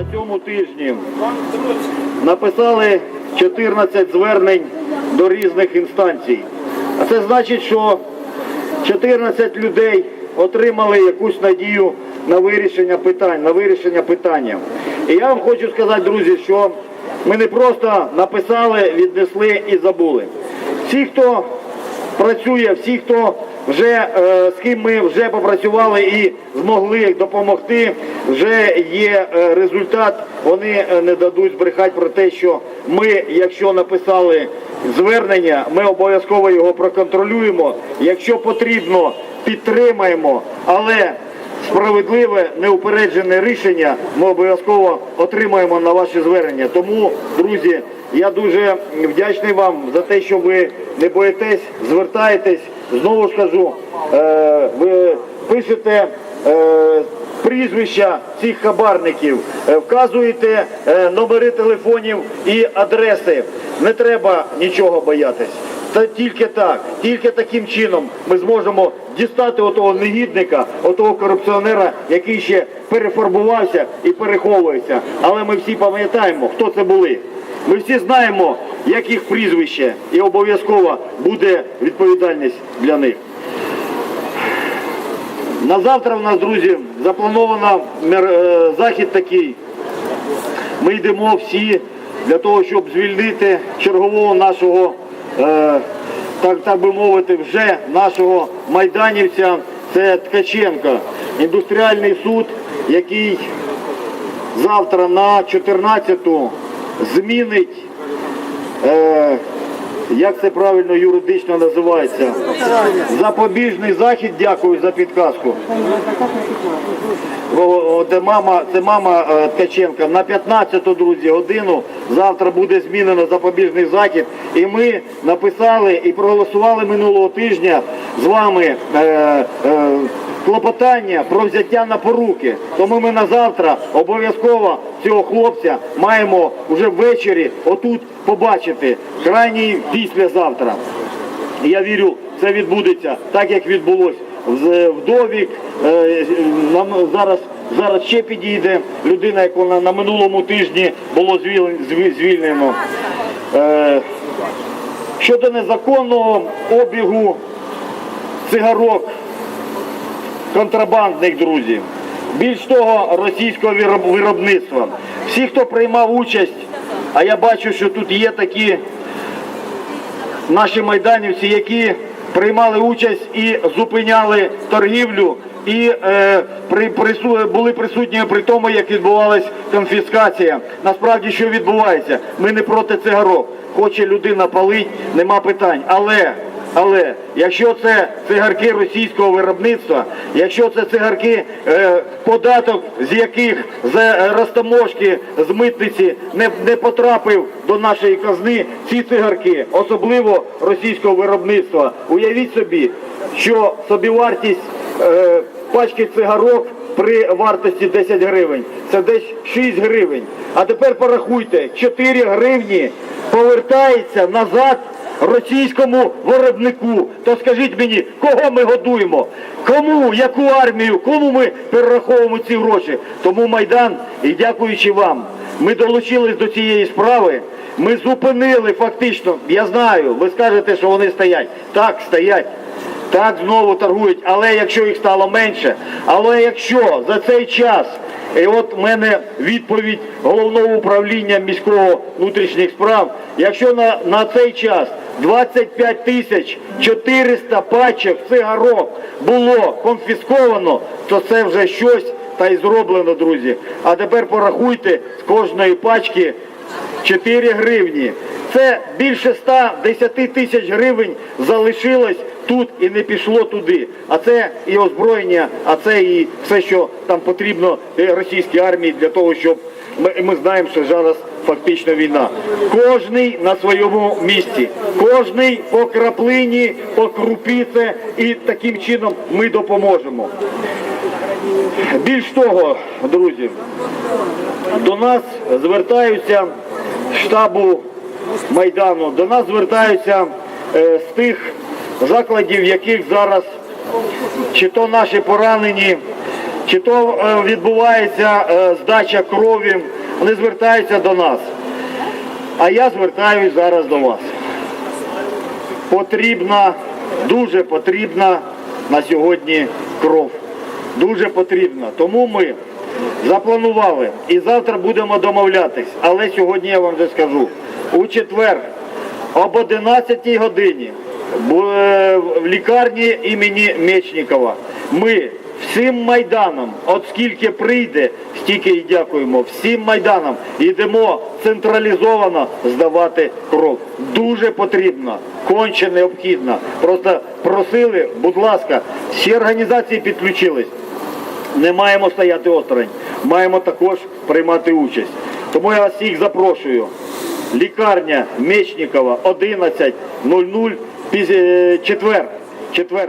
на цьому тижні написали 14 звернень до різних інстанцій. А це значить, що 14 людей отримали якусь надію на вирішення питань, на вирішення питання. І я вам хочу сказати, друзі, що ми не просто написали, віднесли і забули. Всі, хто працює, всі, хто вже е, з ким ми вже попрацювали і змогли допомогти, вже є е, результат. Вони е, не дадуть збрехати про те, що ми, якщо написали звернення, ми обов'язково його проконтролюємо. Якщо потрібно, підтримаємо, але справедливе, неупереджене рішення ми обов'язково отримаємо на ваші звернення. Тому, друзі, я дуже вдячний вам за те, що ви не боїтесь, звертаєтесь. Знову ж кажу, е, ви пишете. е, Прізвища цих хабарників, е, вказуєте номери телефонів і адреси. Не треба нічого боятись. Та тільки так, тільки таким чином ми зможемо дістати отого негідника, отого корупціонера, який ще перефарбувався і переховується. Але ми всі пам'ятаємо, хто це були. Ми всі знаємо, як їх прізвище, і обов'язково буде відповідальність для них. На завтра в нас, друзі, заплановано е, захід такий. Ми йдемо всі для того, щоб звільнити чергового нашого, е, так, так би мовити, вже нашого майданівця. Це Ткаченко, індустріальний суд, який завтра на 14-ту змінить, е, як це правильно юридично називається, запобіжний захід. Дякую за підказку. О, Це мама, це мама е, Ткаченка. На 15-ту, друзі, годину завтра буде змінено запобіжний захід. І ми написали і проголосували минулого тижня з вами е, е, клопотання про взяття на поруки. Тому ми на завтра обов'язково цього хлопця маємо вже ввечері отут побачити. Крайній післязавтра. Я вірю, це відбудеться так, як відбулось вдовік. Е, Нам зараз зараз ще підійде людина, яку на, на минулому тижні було звільнено. Е, Щодо незаконного обігу цигарок контрабандних друзі. Більш того, російського виробництва. Всі, хто приймав участь, а я бачу, що тут є такі наші майданівці, які приймали участь і зупиняли торгівлю, і е, при, прису, були присутні при тому, як відбувалась конфіскація. Насправді, що відбувається? Ми не проти цигарок. Хоче людина палить, нема питань. Але але якщо це цигарки російського виробництва, якщо це цигарки, е, податок з яких з е, розтаможки, з митниці не, не потрапив до нашої казни, ці цигарки, особливо російського виробництва, уявіть собі, що собівартість е, пачки цигарок при вартості 10 гривень, це десь 6 гривень. А тепер порахуйте, 4 гривні повертається назад російському виробнику. То скажіть мені, кого ми годуємо? Кому, яку армію, кому ми перераховуємо ці гроші? Тому Майдан, і дякуючи вам, ми долучились до цієї справи. Ми зупинили фактично, я знаю, ви скажете, що вони стоять. Так, стоять. Так знову торгують, але якщо їх стало менше, але якщо за цей час, і от в мене відповідь головного управління міського внутрішніх справ, якщо на, на цей час 25 тисяч 400 пачок цигарок було конфісковано, то це вже щось та й зроблено, друзі. А тепер порахуйте з кожної пачки 4 гривні. Це більше 110 тисяч гривень залишилось тут і не пішло туди. А це і озброєння, а це і все, що там потрібно е, російській армії для того, щоб ми, ми знаємо, що зараз фактично війна. Кожний на своєму місці, кожний по краплині, по крупіце, і таким чином ми допоможемо. Більш того, друзі, до нас звертаються штабу Майдану, до нас звертаються е, з тих закладів, яких зараз чи то наші поранені, чи то е, відбувається е, здача крові, вони звертаються до нас. А я звертаюсь зараз до вас. Потрібна, дуже потрібна на сьогодні кров. Дуже потрібна. Тому ми запланували і завтра будемо домовлятись. Але сьогодні я вам вже скажу. У четвер об 11 годині е, в лікарні імені Мечникова ми всім майданом, от скільки прийде, стільки і дякуємо. Всім майданом йдемо централізовано здавати кров. Дуже потрібно, конче необхідно. Просто просили, будь ласка, всі організації підключились. Не маємо стояти осторонь, маємо також приймати участь. Тому я вас всіх запрошую. Лікарня Мечникова 11.00, піз- е, четвер. Четвер.